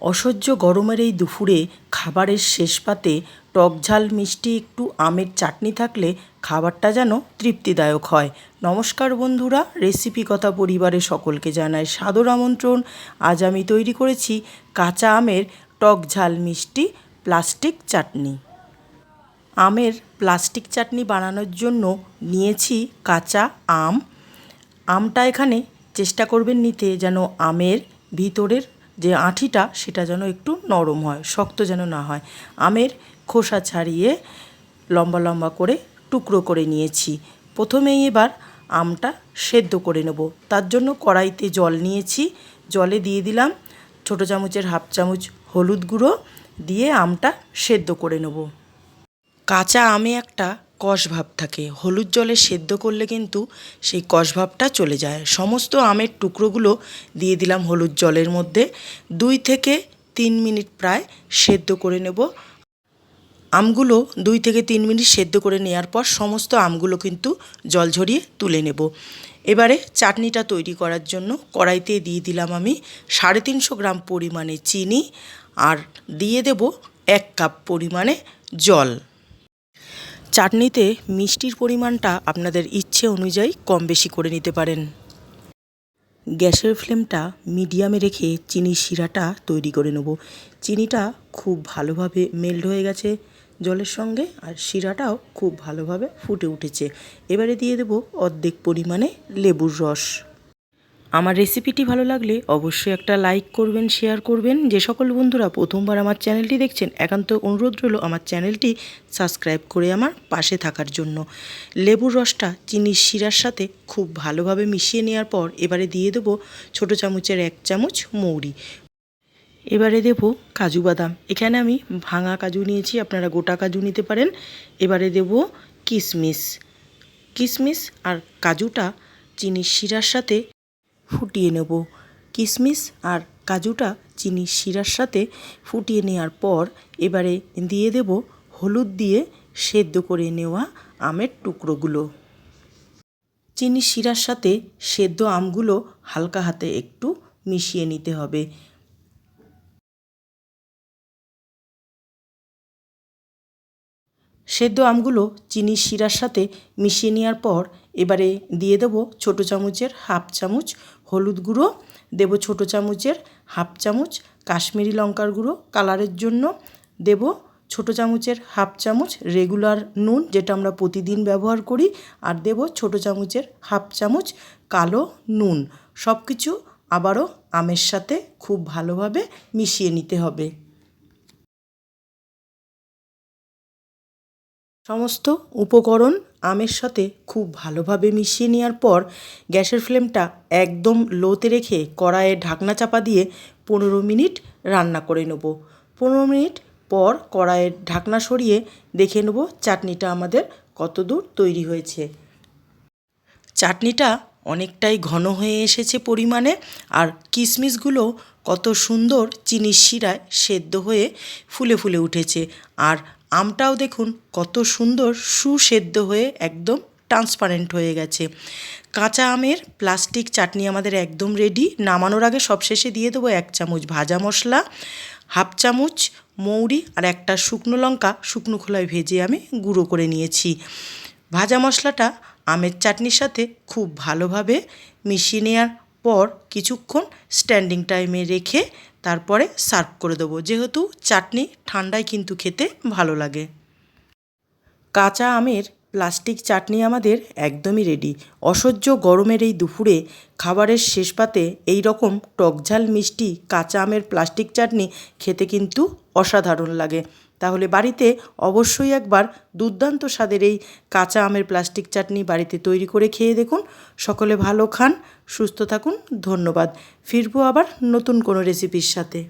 অসহ্য গরমের এই দুপুরে খাবারের শেষ পাতে টক ঝাল, মিষ্টি, একটু আমের চাটনি থাকলে খাবারটা যেন তৃপ্তিদায়ক হয়। নমস্কার বন্ধুরা, রেসিপি কথা পরিবারের সকলকে জানায় সাদর আমন্ত্রণ। আজ আমি তৈরি করেছি কাঁচা আমের টক ঝাল, মিষ্টি, প্লাস্টিক চাটনি। আমের প্লাস্টিক চাটনি বানানোর জন্য নিয়েছি কাঁচা আম। আমটা এখানে চেষ্টা করবেন নিতে যেন আমের ভিতরের যে আঁঠিটা সেটা যেন একটু নরম হয়, শক্ত যেন না হয়। আমের খোসা ছাড়িয়ে লম্বা লম্বা করে টুকরো করে নিয়েছি। প্রথমেই এবার আমটা সেদ্ধ করে নেব। তার জন্য কড়াইতে জল নিয়েছি। জলে দিয়ে দিলাম ছোটো চামচের হাফ চামচ হলুদ গুঁড়ো দিয়ে আমটা সেদ্ধ করে নেব। কাঁচা আমে একটা কষ ভাব থাকে। হলুদ জলে সেদ্ধ করলে কিন্তু সেই কষ ভাবটা চলে যায়। সমস্ত আমের টুকরোগুলো দিয়ে দিলাম হলুদ জলের মধ্যে। দুই থেকে তিন মিনিট প্রায় সেদ্ধ করে নেব। আমগুলো দুই থেকে তিন মিনিট সেদ্ধ করে নেওয়ার পর সমস্ত আমগুলো কিন্তু জল ঝরিয়ে তুলে নেব। এবারে চাটনিটা তৈরি করার জন্য কড়াইতে দিয়ে দিলাম আমি সাড়ে তিনশো গ্রাম পরিমাণে চিনি আর দিয়ে দেব এক কাপ পরিমাণে জল। চাটনিতে মিষ্টির পরিমাণটা আপনাদের ইচ্ছে অনুযায়ী কম বেশি করে নিতে পারেন। গ্যাসের ফ্লেমটা মিডিয়ামে রেখে চিনির শিরাটা তৈরি করে নেব। চিনিটা খুব ভালোভাবে মেল্ট হয়ে গেছে জলের সঙ্গে আর শিরাটাও খুব ভালোভাবে ফুটে উঠেছে। এবারে দিয়ে দেব অর্ধেক পরিমাণে লেবুর রস। আমার রেসিপিটি ভালো লাগলে অবশ্যই একটা লাইক করবেন শেয়ার করবেন। যে সকল বন্ধুরা প্রথমবার আমার চ্যানেলটি দেখছেন, একান্ত অনুরোধ রইল আমার চ্যানেলটি সাবস্ক্রাইব করে আমার পাশে থাকার জন্য। লেবুর রসটা চিনির শিরার সাথে খুব ভালোভাবে মিশিয়ে নেওয়ার পর এবারে দিয়ে দেবো ছোটো চামচের এক চামচ মৌরি। এবারে দেব কাজু বাদাম। এখানে আমি ভাঙা কাজু নিয়েছি, আপনারা গোটা কাজু নিতে পারেন। এবারে দেব কিশমিশ। কিশমিশ আর কাজুটা চিনির শিরার সাথে ফুটিয়ে নেব। কিশমিশ আর কাজুটা চিনি শিরার সাথে ফুটিয়ে নেওয়ার পর এবারে দিয়ে দেব হলুদ দিয়ে সেদ্ধ করে নেওয়া আমের টুকরোগুলো। চিনির শিরার সাথে সেদ্ধ আমগুলো হালকা হাতে একটু মিশিয়ে নিতে হবে। সেদ্ধ আমগুলো চিনির শিরার সাথে মিশিয়ে নেওয়ার পর এবারে দিয়ে দেবো ছোটো চামচের হাফ চামচ হলুদ গুঁড়ো। দেব ছোটো চামচের হাফ চামচ কাশ্মীরি লঙ্কার গুঁড়ো কালারের জন্য। দেব ছোটো চামচের হাফ চামচ রেগুলার নুন যেটা আমরা প্রতিদিন ব্যবহার করি। আর দেব ছোটো চামচের হাফ চামচ কালো নুন। সব কিছু আবারও আমের সাথে খুব ভালোভাবে মিশিয়ে নিতে হবে। সমস্ত উপকরণ আমের সাথে খুব ভালোভাবে মিশিয়ে নেওয়ার পর গ্যাসের ফ্লেমটা একদম লোতে রেখে কড়াইয়ে ঢাকনা চাপা দিয়ে পনেরো মিনিট রান্না করে নেব। পনেরো মিনিট পর কড়াইয়ের ঢাকনা সরিয়ে দেখে নেব চাটনিটা আমাদের কত দূর তৈরি হয়েছে। চাটনিটা অনেকটাই ঘন হয়ে এসেছে পরিমাণে আর কিশমিশগুলো কত সুন্দর চিনির শিরায় সেদ্ধ হয়ে ফুলে ফুলে উঠেছে। আর আমটাও দেখুন কত সুন্দর সুসেদ্ধ হয়ে একদম ট্রান্সপারেন্ট হয়ে গেছে। কাঁচা আমের প্লাস্টিক চাটনি আমাদের একদম রেডি নামানোর আগে সবশেষে দিয়ে দেবো এক চামচ ভাজা মশলা, হাফ চামচ মৌরি আর একটা শুকনো লঙ্কা। শুকনো খোলায় ভেজে আমি গুঁড়ো করে নিয়েছি। ভাজা মশলাটা আমের চাটনির সাথে খুব ভালোভাবে মিশিয়ে নেওয়ার পর কিছুক্ষণ স্ট্যান্ডিং টাইমে রেখে তারপরে সার্ভ করে দেবো। যেহেতু চাটনি ঠান্ডায় কিন্তু খেতে ভালো লাগে। কাঁচা আমের প্লাস্টিক চাটনি আমাদের একদমই রেডি অসহ্য গরমের এই দুপুরে খাবারের শেষ পাতে এই রকম টকঝাল মিষ্টি কাঁচা আমের প্লাস্টিক চাটনি খেতে কিন্তু অসাধারণ লাগে। তাহলে বাড়িতে অবশ্যই একবার দুর্দান্ত স্বাদের এই কাঁচা আমের প্লাস্টিক চাটনি বাড়িতে তৈরি করে খেয়ে দেখুন। সকলে ভালো খান, সুস্থ থাকুন, ধন্যবাদ। ফিরবো আবার নতুন কোনো রেসিপির সাথে।